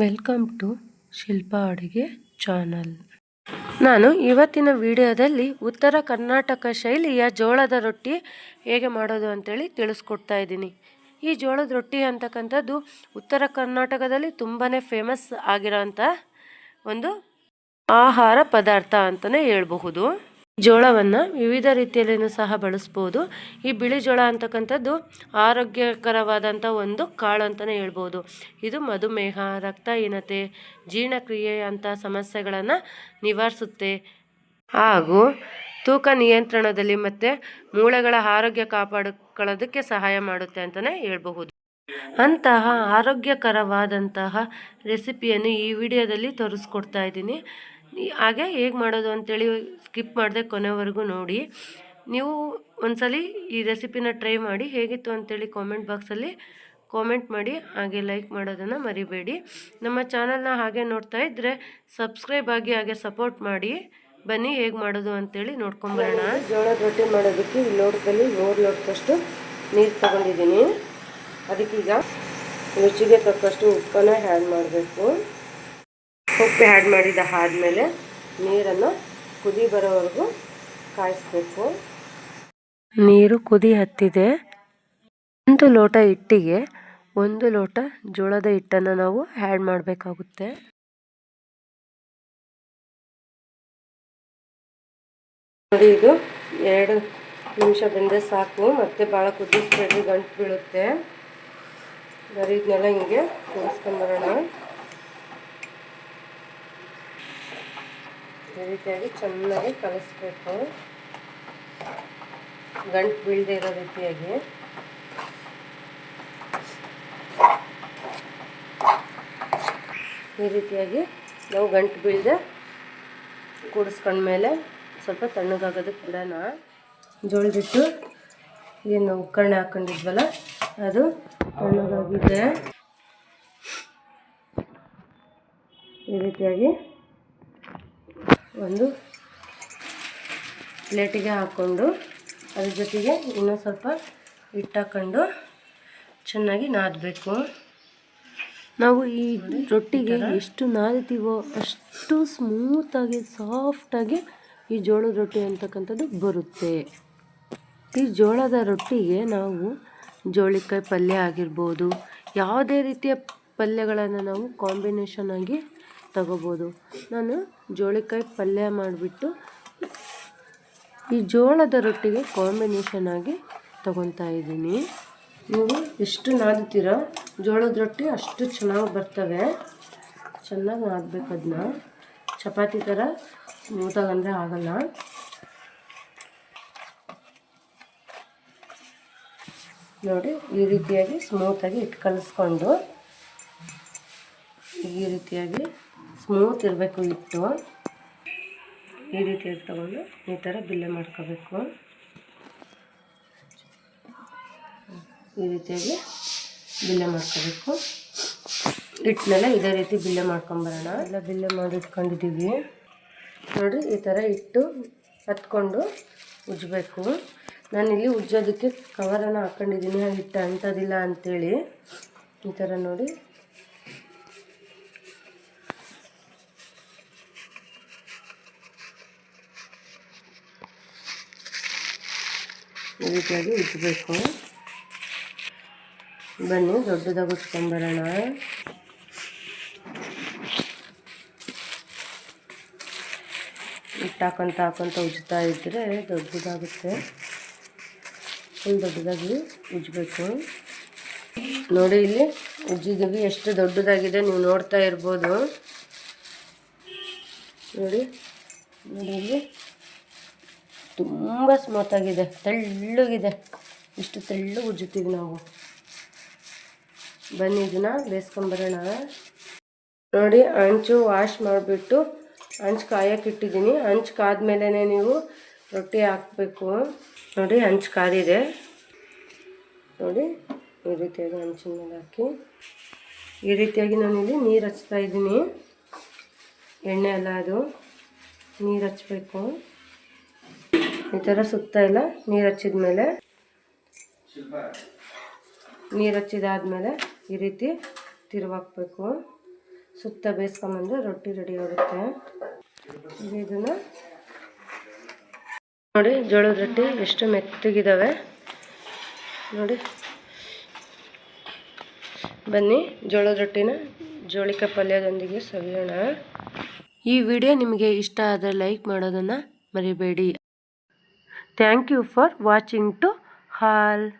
Welcome to Shilpa ಅಡುಗೆ channel ನಾನು ಇವತ್ತಿನ ವಿಡಿಯೋದಲ್ಲಿ ಉತ್ತರ ಕರ್ನಾಟಕ ಶೈಲಿಯ ಜೋಳದ ರೊಟ್ಟಿ ಹೇಗೆ ಮಾಡೋದು ಅಂತೇಳಿ ತಿಳಿಸ್ಕೊಡ್ತಾ ಇದ್ದೀನಿ. ಈ ಜೋಳದ ರೊಟ್ಟಿ ಅಂತಕ್ಕಂಥದ್ದು ಉತ್ತರ ಕರ್ನಾಟಕದಲ್ಲಿ ತುಂಬಾ ಫೇಮಸ್ ಆಗಿರೋಂಥ ಒಂದು ಆಹಾರ ಪದಾರ್ಥ ಅಂತಲೇ ಹೇಳ್ಬಹುದು. ಜೋಳವನ್ನು ವಿವಿಧ ರೀತಿಯಲ್ಲಿಯೂ ಸಹ ಬಳಸ್ಬೋದು. ಈ ಬಿಳಿ ಜೋಳ ಅಂತಕ್ಕಂಥದ್ದು ಆರೋಗ್ಯಕರವಾದಂಥ ಒಂದು ಕಾಳು ಅಂತಲೇ ಹೇಳ್ಬೋದು. ಇದು ಮಧುಮೇಹ, ರಕ್ತಹೀನತೆ, ಜೀರ್ಣಕ್ರಿಯೆ ಅಂಥ ಸಮಸ್ಯೆಗಳನ್ನು ನಿವಾರಿಸುತ್ತೆ. ಹಾಗೂ ತೂಕ ನಿಯಂತ್ರಣದಲ್ಲಿ ಮತ್ತು ಮೂಳೆಗಳ ಆರೋಗ್ಯ ಕಾಪಾಡಿಕೊಳ್ಳೋದಕ್ಕೆ ಸಹಾಯ ಮಾಡುತ್ತೆ ಅಂತಲೇ ಹೇಳ್ಬಹುದು. ಅಂತಹ ಆರೋಗ್ಯಕರವಾದಂತಹ ರೆಸಿಪಿಯನ್ನು ಈ ವಿಡಿಯೋದಲ್ಲಿ ತೋರಿಸ್ಕೊಡ್ತಾ ಇದ್ದೀನಿ. ಹಾಗೆ ಹೇಗೆ ಮಾಡೋದು ಅಂತೇಳಿ ಸ್ಕಿಪ್ ಮಾಡದೆ ಕೊನೆವರೆಗೂ ನೋಡಿ. ನೀವು ಒಂದ್ಸಲಿ ಈ ರೆಸಿಪಿನ ಟ್ರೈ ಮಾಡಿ ಹೇಗಿತ್ತು ಅಂತೇಳಿ ಕಾಮೆಂಟ್ ಬಾಕ್ಸಲ್ಲಿ ಕಾಮೆಂಟ್ ಮಾಡಿ, ಹಾಗೆ ಲೈಕ್ ಮಾಡೋದನ್ನು ಮರಿಬೇಡಿ. ನಮ್ಮ ಚಾನಲ್ನ ಹಾಗೆ ನೋಡ್ತಾ ಇದ್ದರೆ ಸಬ್ಸ್ಕ್ರೈಬ್ ಆಗಿ ಹಾಗೆ ಸಪೋರ್ಟ್ ಮಾಡಿ. ಬನ್ನಿ ಹೇಗೆ ಮಾಡೋದು ಅಂತೇಳಿ ನೋಡ್ಕೊಂಬರೋಣ. ಜೋಳದ ರೊಟ್ಟಿ ಮಾಡೋದಕ್ಕೆ ಈ ಲೋಟದಲ್ಲಿ ಮೂರು ಲೋಟದಷ್ಟು ನೀರು ತಗೊಂಡಿದ್ದೀನಿ. ಅದಕ್ಕೀಗ ರುಚಿಗೆ ತಕ್ಕಷ್ಟು ಉಪ್ಪನ್ನು ಆ್ಯಡ್ ಮಾಡಬೇಕು. ಉಪ್ಪು ಆ್ಯಡ್ ಮಾಡಿದ ಆದಮೇಲೆ ನೀರನ್ನು ಕುದಿ ಬರೋವರೆಗೂ ಕಾಯಿಸ್ಬೇಕು. ನೀರು ಕುದಿ ಹತ್ತಿದೆ. ಒಂದು ಲೋಟ ಹಿಟ್ಟಿಗೆ ಒಂದು ಲೋಟ ಜೋಳದ ಹಿಟ್ಟನ್ನು ನಾವು ಆ್ಯಡ್ ಮಾಡಬೇಕಾಗುತ್ತೆ. ನೋಡಿ ಇದು ಎರಡು ನಿಮಿಷ ಬೆಂದರೆ ಸಾಕು. ಮತ್ತೆ ಭಾಳ ಕುದಿಸ್ಬೇಡಿ ಗಂಟು ಬೀಳುತ್ತೆ. ಬರೀ ಇದನ್ನೆಲ್ಲ ಹಿಂಗೆ ಕುದಿಸ್ಕೊಂಬರೋಣ ರೀತಿಯಾಗಿ ಚೆನ್ನಾಗಿ ಕಲಿಸ್ಬೇಕು. ಗಂಟು ಬೀಳದೆ ಇರೋ ರೀತಿಯಾಗಿ. ಈ ರೀತಿಯಾಗಿ ನಾವು ಗಂಟು ಬೀಳದೆ ಕೂಡಿಸ್ಕೊಂಡ್ಮೇಲೆ ಸ್ವಲ್ಪ ತಣ್ಣಗಾಗೋದಕ್ಕೆ ಬಿಡೋಣ ಜೋಳದಿಟ್ಟು ಏನು ಒಗ್ಗರಣೆ ಹಾಕೊಂಡಿದ್ವಲ್ಲ, ಅದು ತಣ್ಣಗಾಗಿದೆ. ಈ ರೀತಿಯಾಗಿ ಒಂದು ಪ್ಲೇಟಿಗೆ ಹಾಕ್ಕೊಂಡು ಅದ್ರ ಜೊತೆಗೆ ಇನ್ನೂ ಸ್ವಲ್ಪ ಹಿಟ್ಟು ಚೆನ್ನಾಗಿ ನಾದಬೇಕು. ನಾವು ಈ ರೊಟ್ಟಿಗೆ ಎಷ್ಟು ನಾದ್ತೀವೋ ಅಷ್ಟು ಸ್ಮೂತಾಗಿ ಸಾಫ್ಟಾಗಿ ಈ ಜೋಳದ ರೊಟ್ಟಿ ಅಂತಕ್ಕಂಥದ್ದು ಬರುತ್ತೆ. ಈ ಜೋಳದ ರೊಟ್ಟಿಗೆ ನಾವು ಜೋಳಿಕಾಯಿ ಪಲ್ಯ ಆಗಿರ್ಬೋದು, ಯಾವುದೇ ರೀತಿಯ ಪಲ್ಯಗಳನ್ನು ನಾವು ಕಾಂಬಿನೇಷನ್ ಆಗಿ ತಗೋಬೋದು. ನಾನು ಜೋಳಿಕಾಯಿ ಪಲ್ಯ ಮಾಡಿಬಿಟ್ಟು ಈ ಜೋಳದ ರೊಟ್ಟಿಗೆ ಕಾಂಬಿನೇಷನ್ ಆಗಿ ತಗೊತಾ ಇದ್ದೀನಿ. ನೀವು ಎಷ್ಟು ನಾದುತ್ತೀರೋ ಜೋಳದ ರೊಟ್ಟಿ ಅಷ್ಟು ಚೆನ್ನಾಗಿ ಬರ್ತವೆ. ಚೆನ್ನಾಗಿ ನಾದಬೇಕು ಅದನ್ನ ಚಪಾತಿ ಥರ ಮೂತಾಗಂದರೆ ಆಗಲ್ಲ. ನೋಡಿ, ಈ ರೀತಿಯಾಗಿ ಸ್ಮೂತಾಗಿ ಇಟ್ಟು ಕಲಿಸ್ಕೊಂಡು ಈ ರೀತಿಯಾಗಿ ಸ್ಮೂತ್ ಇರಬೇಕು ಹಿಟ್ಟು ಈ ರೀತಿಯಾಗಿ ತಗೊಂಡು ಈ ಥರ ಬಿಲ್ಲೆ ಮಾಡ್ಕೋಬೇಕು. ಈ ರೀತಿಯಾಗಿ ಬಿಲ್ಲೆ ಮಾಡ್ಕೋಬೇಕು. ಹಿಟ್ಟನ್ನೆಲ್ಲ ಇದೇ ರೀತಿ ಬಿಲ್ಲೆ ಮಾಡ್ಕೊಂಬರೋಣ. ಎಲ್ಲ ಬಿಲ್ಲೆ ಮಾಡಿ ಇಟ್ಕೊಂಡಿದ್ದೀವಿ. ನೋಡಿ, ಈ ಥರ ಇಟ್ಟು ಹತ್ಕೊಂಡು ಉಜ್ಜಬೇಕು. ನಾನಿಲ್ಲಿ ಉಜ್ಜೋದಕ್ಕೆ ಕವರನ್ನು ಹಾಕ್ಕೊಂಡಿದ್ದೀನಿ ಹಿಟ್ಟು ಅಂಟೋದಿಲ್ಲ ಅಂಥೇಳಿ ಈ ಥರ ನೋಡಿ. ರೀತಿಯಾಗಿ ಉಜ್ಜಬೇಕು ಬನ್ನಿ ದೊಡ್ಡದಾಗಿ ಉಜ್ಕೊಂಬರೋಣ ಹಿಟ್ಟು ಹಾಕೊಂತ ಹಾಕೊಂತ ಉಜ್ತಾ ಇದ್ದರೆ ದೊಡ್ಡದಾಗುತ್ತೆ. ಫುಲ್ ದೊಡ್ಡದಾಗಿ ಉಜ್ಬೇಕು. ನೋಡಿ ಇಲ್ಲಿ ಉಜ್ಜಿದ್ದೀವಿ ಎಷ್ಟು ದೊಡ್ಡದಾಗಿದೆ ನೀವು ನೋಡ್ತಾ ಇರ್ಬೋದು. ನೋಡಿ ನೋಡಿ ಇಲ್ಲಿ. ತುಂಬ ಸ್ಮೂತಾಗಿದೆ ತೆಳ್ಳಗಿದೆ. ಇಷ್ಟು ತೆಳ್ಳು ಉಜ್ಜುತ್ತೀವಿ ನಾವು. ಬನ್ನಿ ಇದನ್ನ ಬೇಯಿಸ್ಕೊಂಬರೋಣ ನೋಡಿ ಹಂಚು ವಾಶ್ ಮಾಡಿಬಿಟ್ಟು ಹಂಚು ಕಾಯಕ್ಕೆ ಇಟ್ಟಿದ್ದೀನಿ. ಹಂಚು ಕಾದ್ಮೇಲೆ ನೀವು ರೊಟ್ಟಿ ಹಾಕಬೇಕು. ನೋಡಿ ಹಂಚು ಕಾದಿದೆ. ನೋಡಿ, ಈ ರೀತಿಯಾಗಿ ಹಂಚಿನ ಮೇಲೆ ಹಾಕಿ. ಈ ರೀತಿಯಾಗಿ ನಾನು ಇಲ್ಲಿ ನೀರು ಹಚ್ತಾ ಇದ್ದೀನಿ. ಎಣ್ಣೆ ಎಲ್ಲ ಅದು ನೀರು ಹಚ್ಚಬೇಕು ಈ ಥರ ಸುತ್ತ ಎಲ್ಲ ನೀರು ಹಚ್ಚಿದ ಮೇಲೆ, ನೀರು ಹಚ್ಚಿದಾದ್ಮೇಲೆ ಈ ರೀತಿ ತಿರುವಾಕ್ಬೇಕು. ಸುತ್ತ ಬೇಯಿಸ್ಕೊಂಬಂದ್ರೆ ರೊಟ್ಟಿ ರೆಡಿ ಆಗುತ್ತೆ. ಇದನ್ನು ನೋಡಿ, ಜೋಳದ ರೊಟ್ಟಿ ಎಷ್ಟು ಮೆತ್ತಗಿದ್ದಾವೆ ನೋಡಿ. ಬನ್ನಿ, ಜೋಳದ ರೊಟ್ಟಿನ ಜೋಳಿಕ ಪಲ್ಯದೊಂದಿಗೆ ಸವಿಯೋಣ. ಈ ವಿಡಿಯೋ ನಿಮಗೆ ಇಷ್ಟ ಆದರೆ ಲೈಕ್ ಮಾಡೋದನ್ನು ಮರಿಬೇಡಿ. Thank you for watching to hall.